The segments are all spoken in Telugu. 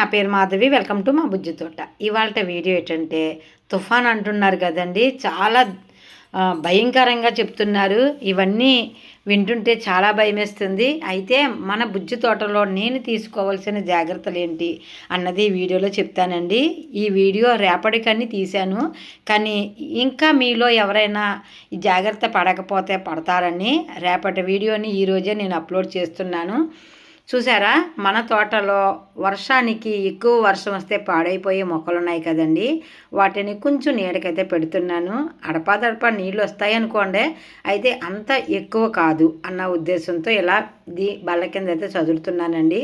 నా పేరు మాధవి వెల్కమ్ టు మా బుజ్జి తోట. ఇవాళ వీడియో ఏంటంటే తుఫాన్ అంటున్నారు కదండి చాలా భయంకరంగా చెప్తున్నారు. ఇవన్నీ వింటుంటే చాలా భయమేస్తుంది. అయితే మన బుజ్జి తోటలో నేను తీసుకోవాల్సిన జాగ్రత్తలు ఏంటి అన్నది ఈ వీడియోలో చెప్తానండి. ఈ వీడియో రేపటికని తీశాను. కానీ ఇంకా మీలో ఎవరైనా ఈ జాగ్రత్త పడకపోతే పడతారని రేపటి వీడియోని ఈరోజే నేను అప్లోడ్ చేస్తున్నాను. చూసారా? మన తోటలో వర్షానికి ఎక్కువ వర్షం వస్తే పాడైపోయే మొక్కలు ఉన్నాయి కదండి. వాటిని కొంచెం నీడకైతే పెడుతున్నాను. అడపాదడపా నీళ్ళు వస్తాయి అనుకోండి. అయితే అంత ఎక్కువ కాదు అన్న ఉద్దేశంతో ఇలా దీ బల్ల కింద అయితే చదువుతున్నానండి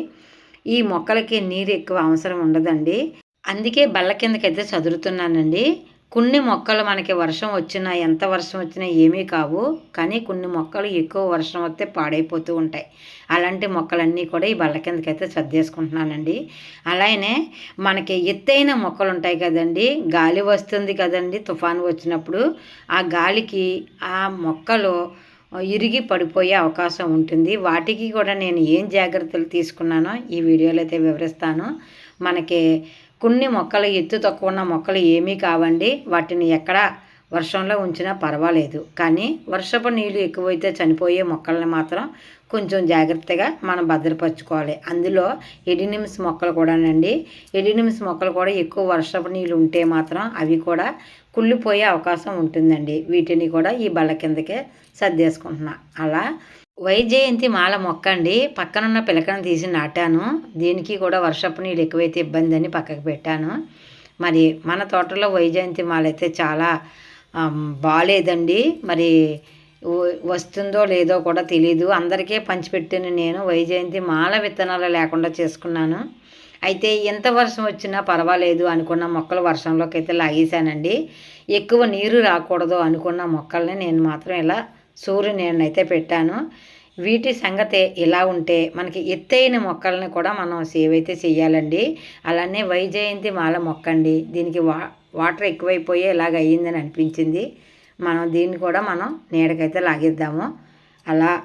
ఈ మొక్కలకి నీరు ఎక్కువ అవసరం ఉండదండి. అందుకే బల్ల కిందకైతే చదువుతున్నానండి కొన్ని మొక్కలు మనకి వర్షం వచ్చినా ఎంత వర్షం వచ్చినా ఏమీ కావు. కానీ కొన్ని మొక్కలు ఎక్కువ వర్షం వస్తే పాడైపోతూ ఉంటాయి. అలాంటి మొక్కలన్నీ కూడా ఈ బల్ల కిందకైతే సర్దేసుకుంటున్నానండి. అలానే మనకి ఎత్తైన మొక్కలు ఉంటాయి కదండి. గాలి వస్తుంది కదండి తుఫాను వచ్చినప్పుడు. ఆ గాలికి ఆ మొక్కలు ఇరిగి పడిపోయే అవకాశం ఉంటుంది. వాటికి కూడా నేను ఏం జాగ్రత్తలు తీసుకున్నానో ఈ వీడియోలో అయితే వివరిస్తాను. మనకి కొన్ని మొక్కలు ఎత్తు తక్కువ ఉన్న మొక్కలు ఏమీ కావండి. వాటిని ఎక్కడ వర్షంలో ఉంచినా పర్వాలేదు. కానీ వర్షపు నీళ్ళు ఎక్కువైతే చనిపోయే మొక్కల్ని మాత్రం కొంచెం జాగ్రత్తగా మనం భద్రపరచుకోవాలి. అందులో ఎడినిమ్స్ మొక్కలు కూడానండి. ఎడినిమ్స్ మొక్కలు కూడా ఎక్కువ వర్షపు నీళ్ళు ఉంటే మాత్రం అవి కూడా కుళ్ళిపోయే అవకాశం ఉంటుందండి. వీటిని కూడా ఈ బల్ల కిందకే సర్దేసుకుంటున్నా. అలా వైజయంతి మాల మొక్క అండి పక్కనున్న పిలకను తీసి నాటాను. దీనికి కూడా వర్షపు నీళ్ళు ఎక్కువైతే ఇబ్బంది అని పక్కకు పెట్టాను. మరి మన తోటలో వైజయంతి మాల అయితే చాలా బాగాలేదండి మరి వస్తుందో లేదో కూడా తెలీదు. అందరికీ పంచిపెట్టిన నేను. వైజయంతి మాల విత్తనాలు లేకుండా చేసుకున్నాను. అయితే ఎంత వర్షం వచ్చినా పర్వాలేదు అనుకున్న మొక్కలు వర్షంలోకి అయితే లాగేశానండి. ఎక్కువ నీరు రాకూడదు అనుకున్న మొక్కల్ని నేను మాత్రం ఇలా సూర్యుని అయితే పెట్టాను. వీటి సంగతి ఇలా ఉంటే మనకి ఎత్తైన మొక్కల్ని కూడా మనం సేవ్ అయితే చేయాలండి. అలానే వైజయంతి మాల మొక్క అండి దీనికి వా వాటర్ ఎక్కువైపోయి ఇలాగ అయ్యిందని అనిపించింది. మనం దీన్ని కూడా మనం నీడకైతే లాగిద్దాము. అలా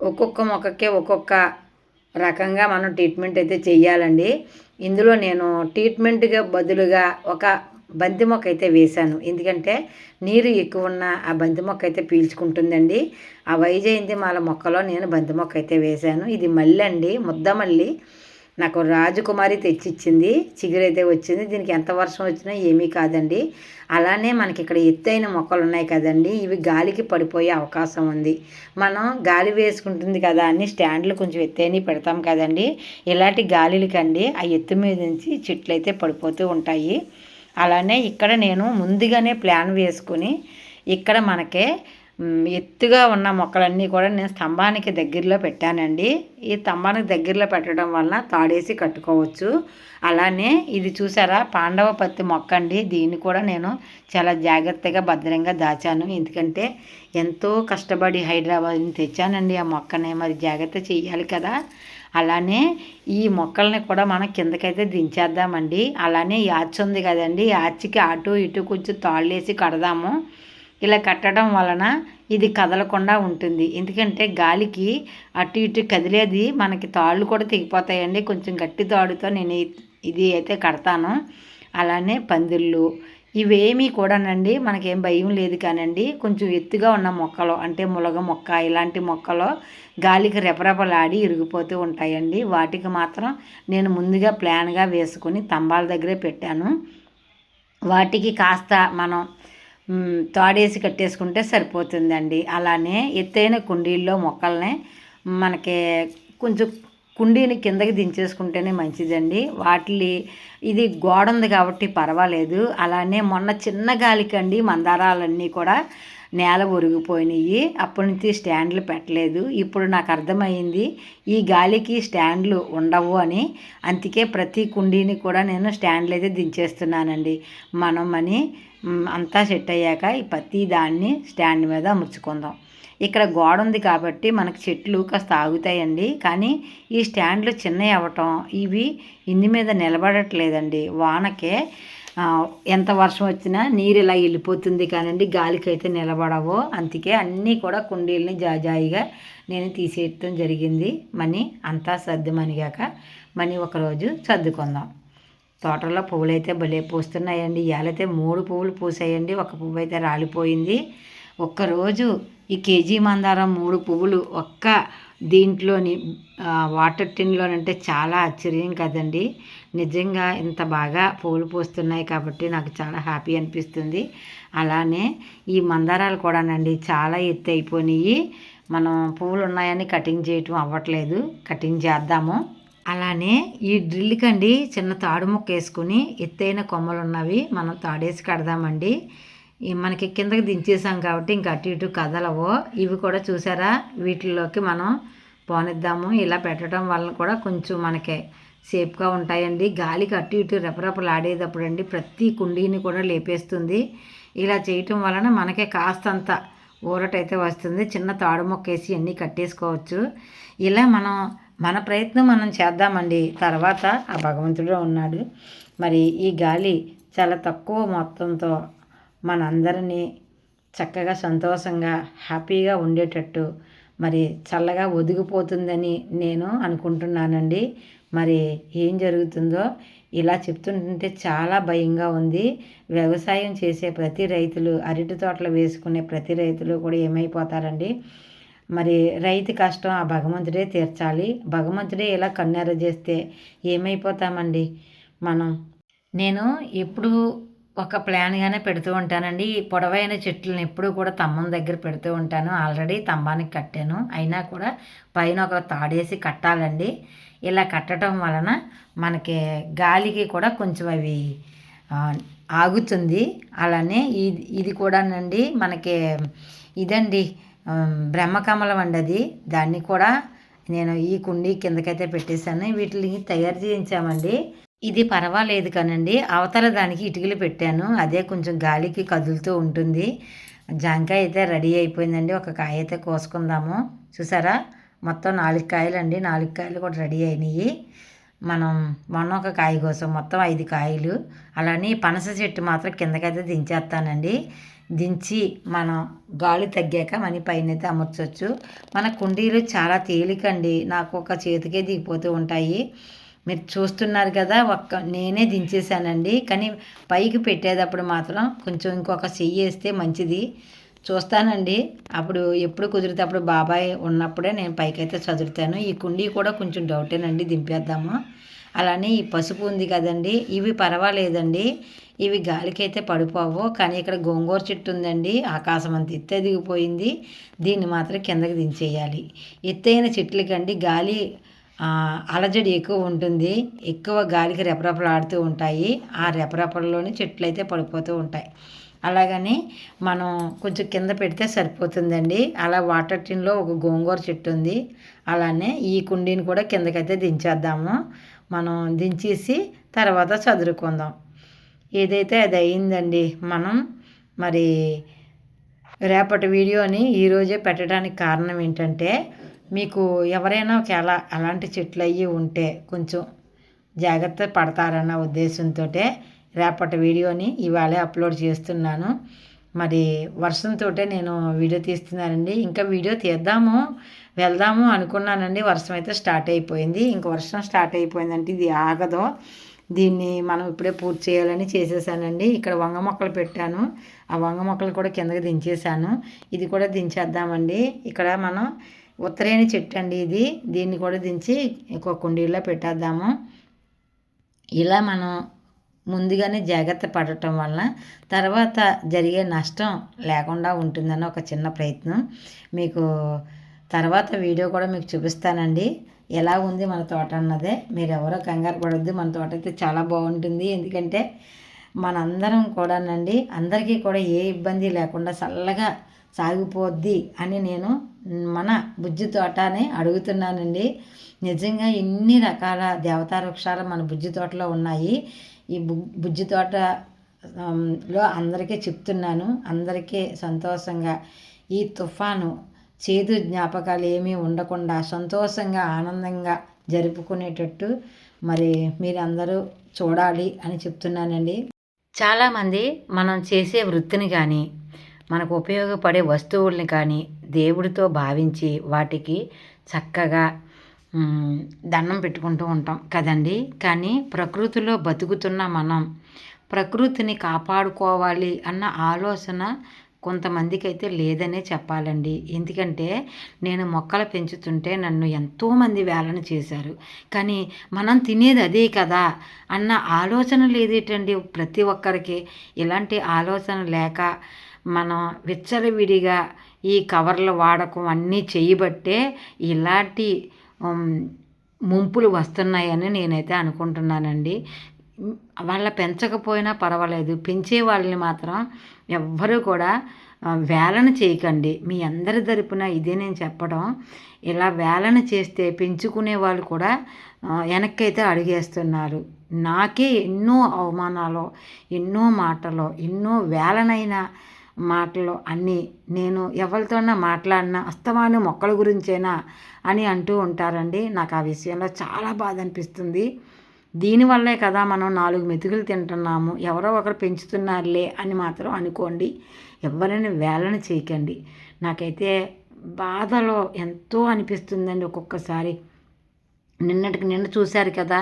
ఒక్కొక్క మొక్కకి ఒక్కొక్క రకంగా మనం ట్రీట్మెంట్ అయితే చేయాలండి ఇందులో నేను ట్రీట్మెంట్గా బదులుగా ఒక బంతి మొక్క అయితే వేశాను. ఎందుకంటే నీరు ఎక్కువ ఉన్న ఆ బంతి మొక్క అయితే పీల్చుకుంటుందండి. ఆ వైజయంతి మాల మొక్కలో నేను బంతి మొక్క అయితే వేశాను. ఇది మల్లి అండి ముద్ద మల్లి. నాకు రాజకుమారి తెచ్చిచ్చింది చిగురైతే వచ్చింది దీనికి ఎంత వర్షం వచ్చినా ఏమీ కాదండి. అలానే మనకి ఇక్కడ ఎత్తైన మొక్కలు ఉన్నాయి కదండి ఇవి గాలికి పడిపోయే అవకాశం ఉంది. మనం గాలి వేసుకుంటుంది కదా అని స్టాండ్లు కొంచెం ఎత్తైన పెడతాం కదండి. ఇలాంటి గాలిలకండి ఆ ఎత్తు మీద నుంచి చెట్లు అయితే పడిపోతూ ఉంటాయి. అలానే ఇక్కడ నేను ముందుగానే ప్లాన్ వేసుకుని ఇక్కడ మనకే ఎత్తుగా ఉన్న మొక్కలన్నీ కూడా నేను స్తంభానికి దగ్గరలో పెట్టానండి. ఈ స్తంభానికి దగ్గరలో పెట్టడం వలన తాడేసి కట్టుకోవచ్చు. అలానే ఇది చూసారా పాండవ పత్తి మొక్క అండి. దీన్ని కూడా నేను చాలా జాగ్రత్తగా భద్రంగా దాచాను. ఎందుకంటే ఎంతో కష్టపడి హైదరాబాద్ నుంచి తెచ్చానండి ఆ మొక్కని. మరి జాగ్రత్త చేయాలి కదా. అలానే ఈ మొక్కల్ని కూడా మనం కిందకైతే దించేద్దామండి. అలానే ఈ ఉంది కదండి. ఈ అటు ఇటు కొంచెం తాళ్ళేసి కడదాము. ఇలా కట్టడం వలన ఇది కదలకుండా ఉంటుంది. ఎందుకంటే గాలికి అటు ఇటు కదిలేది మనకి తాళ్ళు కూడా తెగిపోతాయండి. కొంచెం గట్టి తాడుతో నేను ఇది అయితే కడతాను. అలానే పందిళ్ళు ఇవేమీ కూడానండి మనకేం భయం లేదు కానండి. కొంచెం ఎత్తుగా ఉన్న మొక్కలు అంటే ములగ మొక్క ఇలాంటి మొక్కలు గాలికి రెపరెపలాడి ఇరిగిపోతూ ఉంటాయండి. వాటికి మాత్రం నేను ముందుగా ప్లాన్గా వేసుకుని తంబాల దగ్గరే పెట్టాను. వాటికి కాస్త మనం తాడేసి కట్టేసుకుంటే సరిపోతుందండి. అలానే ఎత్తైన కుండీల్లో మొక్కల్ని మనకి కొంచెం కుండీని కిందకి దించేసుకుంటేనే మంచిదండి. వాటిని ఇది గోడ ఉంది కాబట్టి పర్వాలేదు. అలానే మొన్న చిన్న గాలికండి మందారాలన్నీ కూడా నేల ఒరిగిపోయినాయి అప్పటి నుంచి స్టాండ్లు పెట్టలేదు. ఇప్పుడు నాకు అర్థమైంది ఈ గాలికి స్టాండ్లు ఉండవు అని. అందుకే ప్రతి కుండీని కూడా నేను స్టాండ్లు అయితే దించేస్తున్నానండి. మనం అని అంతా సెట్ అయ్యాక ఈ ప్రతి దాన్ని స్టాండ్ మీద అమర్చుకుందాం. ఇక్కడ గోడ ఉంది కాబట్టి మనకు చెట్లు కాస్త ఆగుతాయండి. కానీ ఈ స్టాండ్లు చిన్నవి అవ్వటం ఇవి ఇంది మీద నిలబడట్లేదండి. వానకే ఎంత వర్షం వచ్చినా నీరు ఇలా వెళ్ళిపోతుంది కానండి. గాలికి అయితే నిలబడవు. అందుకే అన్నీ కూడా కుండీలని జాజాయిగా నేను తీసేయటం జరిగింది. మని అంతా సర్ది మనిగాక మనీ ఒకరోజు సర్దుకుందాం. తోటలో పువ్వులు అయితే భలే పూస్తున్నాయండి. ఇవాళైతే మూడు పువ్వులు పూసాయండి. ఒక పువ్వు అయితే రాలిపోయింది. ఒక్కరోజు ఈ కేజీ మందారం మూడు పువ్వులు ఒక్క దీంట్లోని వాటర్ టిన్లోనంటే చాలా ఆశ్చర్యం కదండి. నిజంగా ఇంత బాగా పువ్వులు పూస్తున్నాయి కాబట్టి నాకు చాలా హ్యాపీ అనిపిస్తుంది. అలానే ఈ మందారాలు కూడానండి చాలా ఎత్తు అయిపోయినాయి మనం పువ్వులు ఉన్నాయని కటింగ్ చేయటం అవ్వట్లేదు. కటింగ్ చేద్దాము. అలానే ఈ డ్రిల్కి అండి చిన్న తాడు ముక్క వేసుకుని ఎత్తైన కొమ్మలు ఉన్నవి మనం తాడేసి కడదామండి. మనకి కిందకి దించేసాం కాబట్టి ఇంకా అటు ఇటు కదలవో. ఇవి కూడా చూసారా? వీటిల్లోకి మనం పోనిద్దాము. ఇలా పెట్టడం వలన కూడా కొంచెం మనకి సేఫ్గా ఉంటాయండి. గాలికి అటు ఇటు రెపరెపలాడేటప్పుడు అండి ప్రతి కుండీని కూడా లేపేస్తుంది. ఇలా చేయటం వలన మనకే కాస్తంత ఊరటైతే వస్తుంది. చిన్న తాడు మొక్కేసి అన్నీ కట్టేసుకోవచ్చు. ఇలా మనం మన ప్రయత్నం మనం చేద్దామండి. తర్వాత ఆ భగవంతుడు ఉన్నాడు. మరి ఈ గాలి చాలా తక్కువ మొత్తంతో మనందరినీ చక్కగా సంతోషంగా హ్యాపీగా ఉండేటట్టు మరి చల్లగా ఒదిగిపోతుందని నేను అనుకుంటున్నానండి. మరి ఏం జరుగుతుందో ఇలా చెప్తుంటే చాలా భయంగా ఉంది. వ్యవసాయం చేసే ప్రతి రైతులు అరటి తోటలు వేసుకునే ప్రతి రైతులు కూడా ఏమైపోతారండి? మరి రైతు కష్టం ఆ భగవంతుడే తీర్చాలి. భగవంతుడే ఇలా కన్నెర చేస్తే ఏమైపోతామండి? మనం నేను ఎప్పుడు ఒక ప్లాన్గానే పెడుతూ ఉంటానండి. ఈ పొడవైన చెట్లను ఎప్పుడూ కూడా తమ్మం దగ్గర పెడుతూ ఉంటాను. ఆల్రెడీ తంబానికి కట్టాను. అయినా కూడా పైన ఒక తాడేసి కట్టాలండి. ఇలా కట్టడం వలన మనకి గాలికి కూడా కొంచెం అవి ఆగుతుంది. అలానే ఇది ఇది కూడానండి మనకి ఇదండి. బ్రహ్మకమలం అండి అది. దాన్ని కూడా నేను ఈ కుండీ కిందకైతే పెట్టేశాను. వీటిని తయారు చేయించామండి. ఇది పర్వాలేదు కానండి. అవతల దానికి ఇటుకలు పెట్టాను. అదే కొంచెం గాలికి కదులుతూ ఉంటుంది. జాంకాయ అయితే రెడీ అయిపోయిందండి. ఒక కాయ అయితే కోసుకుందాము. చూసారా? మొత్తం నాలుగు కాయలు అండి నాలుగు కాయలు కూడా రెడీ అయినాయి. మనం మొన్న ఒక కాయ కోసం. మొత్తం ఐదు కాయలు. అలానే పనస చెట్టు మాత్రం కిందకైతే దించేస్తానండి. దించి మనం గాలి తగ్గాక మన పైన అయితే అమర్చవచ్చు మన కుండీలు చాలా తేలికండి. నాకు ఒక చేతికే దిగిపోతూ ఉంటాయి. మీరు చూస్తున్నారు కదా ఒక్క నేనే దించేసానండి కానీ పైకి పెట్టేటప్పుడు మాత్రం కొంచెం ఇంకొక చెయ్యి వేస్తే మంచిది. చూస్తానండి. అప్పుడు ఎప్పుడు కుదిరితే అప్పుడు బాబాయ్ ఉన్నప్పుడే నేను పైకైతే చదువుతాను ఈ కుండీ కూడా కొంచెం డౌటేనండి దింపేద్దాము? అలానే ఈ పసుపు ఉంది కదండి. ఇవి పర్వాలేదండి. ఇవి గాలికైతే పడిపోవు. కానీ ఇక్కడ గోంగూర చెట్టు ఉందండి. ఆకాశం అంత ఎత్తు దిగిపోయింది దీన్ని మాత్రం కిందకి దించేయాలి. ఎత్తైన చెట్లకండి. గాలి అలజడి ఎక్కువ ఉంటుంది. ఎక్కువ గాలికి రెపరెపలు ఆడుతూ ఉంటాయి. ఆ రెపరెపలలోనే చెట్లు అయితే పడిపోతూ ఉంటాయి. అలాగని మనం కొంచెం కింద పెడితే సరిపోతుందండి. అలా వాటర్ టిన్లో ఒక గోంగూర చెట్టు ఉంది. అలానే ఈ కుండీని కూడా కిందకైతే దించేద్దాము. మనం దించేసి తర్వాత చదురుకుందాం. ఏదైతే అది అయిందండి మనం మరి రేపటి వీడియోని ఈరోజే పెట్టడానికి కారణం ఏంటంటే మీకు ఎవరైనా ఒకవేళ అలాంటి చెట్లు అయ్యి ఉంటే కొంచెం జాగ్రత్త పడతారన్న ఉద్దేశంతో రేపటి వీడియోని ఇవాళే అప్లోడ్ చేస్తున్నాను. మరి వర్షంతో నేను వీడియో తీస్తున్నానండి. ఇంకా వీడియో తీద్దాము వెళ్దాము అనుకున్నానండి. వర్షం అయితే స్టార్ట్ అయిపోయింది. ఇంక వర్షం స్టార్ట్ అయిపోయిందంటే ఇది ఆగదు. దీన్ని మనం ఇప్పుడే పూర్తి చేయాలని చేసేసానండి. ఇక్కడ వంగ మొక్కలు పెట్టాను. ఆ వంగ మొక్కలు కూడా కిందకి దించేసాను ఇది కూడా దించేద్దామండి. ఇక్కడ మనం ఉత్తరేణి చెట్టు అండి ఇది. దీన్ని కూడా దించి ఒక కుండీలో పెట్టేద్దాము. ఇలా మనం ముందుగానే జాగ్రత్త పడటం వలన తర్వాత జరిగే నష్టం లేకుండా ఉంటుందని ఒక చిన్న ప్రయత్నం. మీకు తర్వాత వీడియో కూడా మీకు చూపిస్తానండి. ఎలా ఉంది మన తోట అన్నదే మీరు ఎవరో కంగారు పడొద్దు. మన తోట అయితే చాలా బాగుంటుంది. ఎందుకంటే మనందరం కూడానండి అందరికీ కూడా ఏ ఇబ్బంది లేకుండా చల్లగా సాగిపోద్ది అని నేను మన బుజ్జి తోటని అడుగుతున్నానండి. నిజంగా ఎన్ని రకాల దేవతా వృక్షాలు మన బుజ్జి తోటలో ఉన్నాయి. ఈ బుజ్జి తోట లో అందరికీ చెప్తున్నాను. అందరికీ సంతోషంగా ఈ తుఫాను చేదు జ్ఞాపకాలు ఏమీ ఉండకుండా సంతోషంగా ఆనందంగా జరుపుకునేటట్టు మరి మీరందరూ చూడాలి అని చెప్తున్నానండి. చాలామంది మనం చేసే వృత్తిని కానీ మనకు ఉపయోగపడే వస్తువుల్ని కానీ దేవుడితో భావించి వాటికి చక్కగా దండం పెట్టుకుంటూ ఉంటాం కదండి. కానీ ప్రకృతిలో బతుకుతున్న మనం ప్రకృతిని కాపాడుకోవాలి అన్న ఆలోచన కొంతమందికి అయితే లేదనే చెప్పాలండి. ఎందుకంటే నేను మొక్కలు పెంచుతుంటే నన్ను ఎంతోమంది వేలన చేశారు. కానీ మనం తినేది అదే కదా అన్న ఆలోచన లేదేటండి ప్రతి ఒక్కరికి. ఇలాంటి ఆలోచన లేక మనం విచ్చలవిడిగా ఈ కవర్ల వాడకం అన్నీ చేయబట్టే ఇలాంటి ముంపులు వస్తున్నాయని నేనైతే అనుకుంటున్నానండి. వాళ్ళ పెంచకపోయినా పర్వాలేదు. పెంచే వాళ్ళని మాత్రం ఎవ్వరూ కూడా వేలన చేయకండి. మీ అందరి తరపున ఇదే నేను చెప్పడం. ఇలా వేలన చేస్తే పెంచుకునే వాళ్ళు కూడా వెనక్కైతే అడిగేస్తున్నారు. నాకే ఎన్నో అవమానాలు ఎన్నో మాటలు ఎన్నో వేలనైన మాటలు అన్నీ నేను ఎవరితోనా మాట్లాడినా అస్తమాను మొక్కల గురించేనా అని అంటూ ఉంటారండి. నాకు ఆ విషయంలో చాలా బాధ అనిపిస్తుంది. దీనివల్లే కదా మనం నాలుగు మెతుకులు తింటున్నాము ఎవరో ఒకరు పెంచుతున్నారులే అని మాత్రం అనుకోండి. ఎవరిని వేలన చేయకండి. నాకైతే బాధలో ఎంతో అనిపిస్తుందండి ఒక్కొక్కసారి. నిన్నటికి నిన్న చూశారు కదా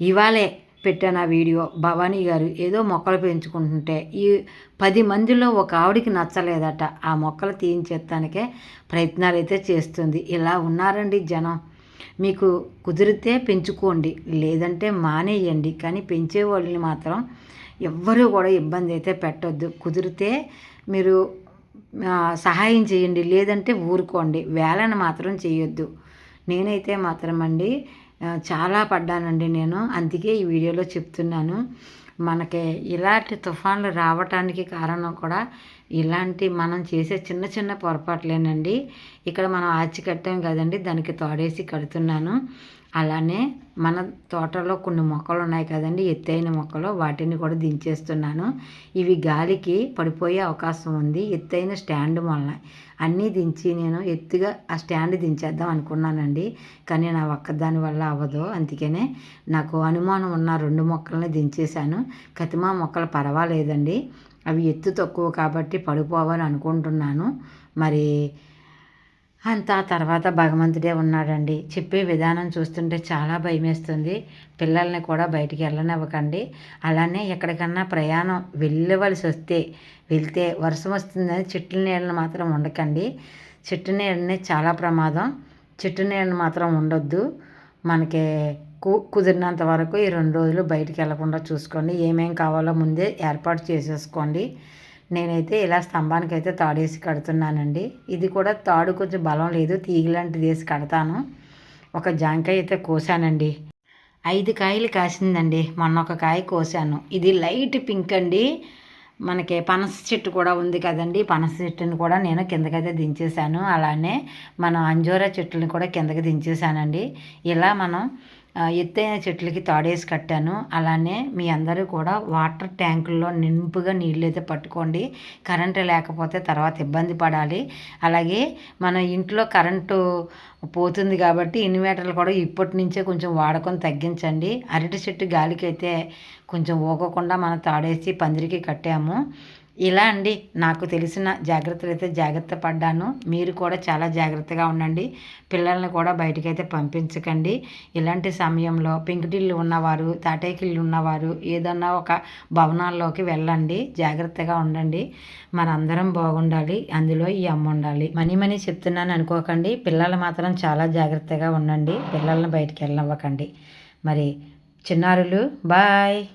ఇవాళే పెట్టాను ఆ వీడియో భవానీ గారు ఏదో మొక్కలు పెంచుకుంటుంటే ఈ పది మందిలో ఒక ఆవిడికి నచ్చలేదట. ఆ మొక్కలు తీయించేస్తానికే ప్రయత్నాలు అయితే చేస్తుంది. ఇలా ఉన్నారండి జనం. మీకు కుదిరితే పెంచుకోండి. లేదంటే మానేయండి. కానీ పెంచే వాళ్ళని మాత్రం ఎవ్వరూ కూడా ఇబ్బంది అయితే పెట్టొద్దు. కుదిరితే మీరు సహాయం చేయండి. లేదంటే ఊరుకోండి. వేళను మాత్రం చేయొద్దు. నేనైతే మాత్రం అండి చాలా పడ్డానండి నేను. అందుకే ఈ వీడియోలో చెప్తున్నాను. మనకి ఇలాంటి తుఫాన్లు రావటానికి కారణం కూడా ఇలాంటి మనం చేసే చిన్న చిన్న పొరపాట్లేనండి. ఇక్కడ మనం ఆచి కట్టాం కదండి దానికి తోడేసి కడుతున్నాను. అలానే మన తోటలో కొన్ని మొక్కలు ఉన్నాయి కదండి ఎత్తైన మొక్కలు. వాటిని కూడా దించేస్తున్నాను. ఇవి గాలికి పడిపోయే అవకాశం ఉంది. ఎత్తైన స్టాండ్ వలన అన్నీ దించి నేను ఎత్తుగా ఆ స్టాండ్ దించేద్దాం అనుకున్నానండి. కానీ నా ఒక్కదాని వల్ల అవ్వదు. అందుకనే నాకు అనుమానం ఉన్న రెండు మొక్కల్ని దించేశాను. కతిమా మొక్కలు పర్వాలేదండి. అవి ఎత్తు తక్కువ కాబట్టి పడిపోవని అనుకుంటున్నాను. మరి అంతా తర్వాత భగవంతుడే ఉన్నాడండి. చెప్పే విధానం చూస్తుంటే చాలా భయమేస్తుంది. పిల్లల్ని కూడా బయటికి వెళ్ళనివ్వకండి. అలానే ఎక్కడికన్నా ప్రయాణం వెళ్ళవలసి వస్తే వెళ్తే వర్షం వస్తుందని చెట్టు నీళ్ళని మాత్రం ఉండకండి చెట్టు నీళ్ళని చాలా ప్రమాదం. చెట్టు నీళ్ళని మాత్రం ఉండొద్దు మనకి కు కుదిరినంత వరకు ఈ రెండు రోజులు బయటికి వెళ్ళకుండా చూసుకోండి. ఏమేం కావాలో ముందే ఏర్పాటు చేసేసుకోండి. నేనైతే ఇలా స్తంభానికి అయితే తాడేసి కడుతున్నానండి. ఇది కూడా తాడు కొంచెం బలం లేదు తీగలాంటిది వేసి కడతాను. ఒక జాంకాయ అయితే కోసానండి. ఐదు కాయలు కాసిందండి. మొన్న ఒక కాయ కోసాను. ఇది లైట్ పింక్ అండి. మనకి పనస చెట్టు కూడా ఉంది కదండి. పనస చెట్టుని కూడా నేను కిందకైతే దించేశాను. అలానే మనం అంజూరా చెట్టుని కూడా కిందకి దించేశానండి. ఇలా మనం ఎత్తైన చెట్లకి తాడేసి కట్టాను. అలానే మీ అందరూ కూడా వాటర్ ట్యాంకుల్లో నింపుగా నీళ్ళు అయితే పట్టుకోండి. కరెంటు లేకపోతే తర్వాత ఇబ్బంది పడాలి. అలాగే మన ఇంట్లో కరెంటు పోతుంది కాబట్టి ఇన్వర్టర్లు కూడా ఇప్పటి నుంచే కొంచెం వాడకం తగ్గించండి. అరటి చెట్టు గాలికి అయితే కొంచెం ఊగకుండా మనం తాడేసి పందిరికి కట్టాము. ఇలా అండి. నాకు తెలిసిన జాగ్రత్తలు అయితే జాగ్రత్త పడ్డాను. మీరు కూడా చాలా జాగ్రత్తగా ఉండండి. పిల్లల్ని కూడా బయటకైతే పంపించకండి. ఇలాంటి సమయంలో పెంకుటిల్లు ఉన్నవారు తాటేకిళ్ళు ఉన్నవారు ఏదన్నా ఒక భవనాల్లోకి వెళ్ళండి. జాగ్రత్తగా ఉండండి. మనందరం బాగుండాలి. అందులో ఈ అమ్మ ఉండాలి. మనీ మనీ చెప్తున్నాను అనుకోకండి. పిల్లలు మాత్రం చాలా జాగ్రత్తగా ఉండండి. పిల్లల్ని బయటికి వెళ్ళనివ్వకండి. మరి చిన్నారులు బాయ్.